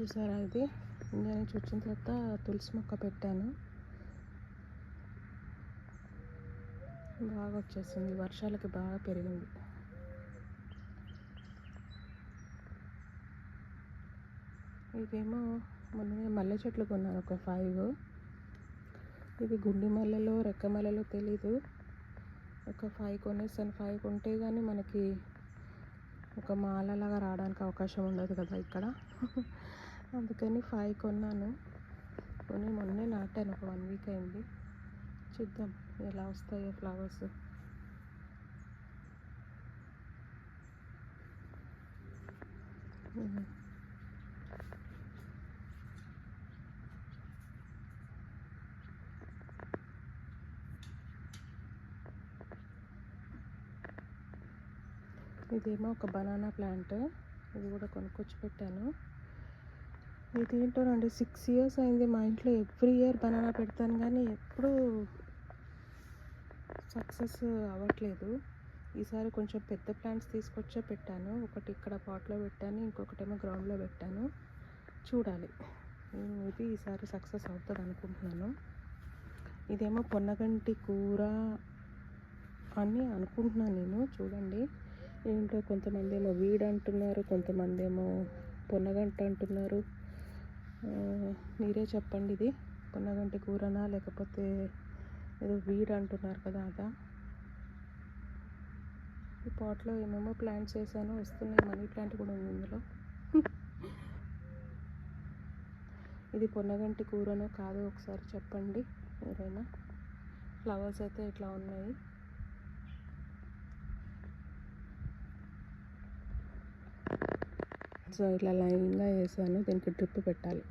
చూసారా ఇది? ఇండియా నుంచి వచ్చిన తర్వాత తులసి మొక్క పెట్టాను. బాగా వచ్చేసింది. వర్షాలకి బాగా పెరిగింది. ఇవేమో మొన్న మల్లె చెట్లు కొన్నాను ఒక ఫైవ్ ఇవి గుండి మల్లెలో రెక్క మల్లెలో తెలీదు. ఒక ఫైవ్ కొనేసాను. ఫైవ్ కొంటే కానీ మనకి ఒక మాలలాగా రావడానికి అవకాశం ఉండదు కదా ఇక్కడ. అందుకని ఫైవ్ కొన్నాను. కొని మొన్నే నాటాను ఒక వన్ వీక్ అయింది. చూద్దాం ఎలా వస్తాయో ఫ్లవర్స్ ఇదేమో ఒక బనానా ప్లాంట్ ఇది కూడా కొనుక్కొచ్చి పెట్టాను. ఇది ఏంటోనండి సిక్స్ ఇయర్స్ అయింది మా ఇంట్లో ఎవ్రీ ఇయర్ బనానా పెడతాను కానీ ఎప్పుడూ సక్సెస్ అవ్వట్లేదు. ఈసారి కొంచెం పెద్ద ప్లాంట్స్ తీసుకొచ్చే పెట్టాను. ఒకటి ఇక్కడ పాట్లో పెట్టాను ఇంకొకటేమో గ్రౌండ్లో పెట్టాను. చూడాలి. ఇది ఈసారి సక్సెస్ అవుతుంది అనుకుంటున్నాను. ఇదేమో పొన్నగంటి కూర అని అనుకుంటున్నాను నేను. చూడండి. ఏంటో కొంతమంది ఏమో వీడు అంటున్నారు కొంతమంది ఏమో పొన్నగంట అంటున్నారు. మీరే చెప్పండి ఇది. పున్నగంటి కూరనా లేకపోతే ఏదో వీడ్ అంటున్నారు కదా అదా? ఈ పాట్లో ఏమేమో ప్లాంట్స్ వేసాను వస్తున్నాయి మనీ ప్లాంట్ కూడా ఉంది ఇందులో. ఇది పొన్నగంటి కూరనో కాదో ఒకసారి చెప్పండి ఎవరైనా ఫ్లవర్స్ అయితే ఇట్లా ఉన్నాయి. సో ఇట్లా లైన్గా వేసాను దీనికి డ్రిప్ పెట్టాలి.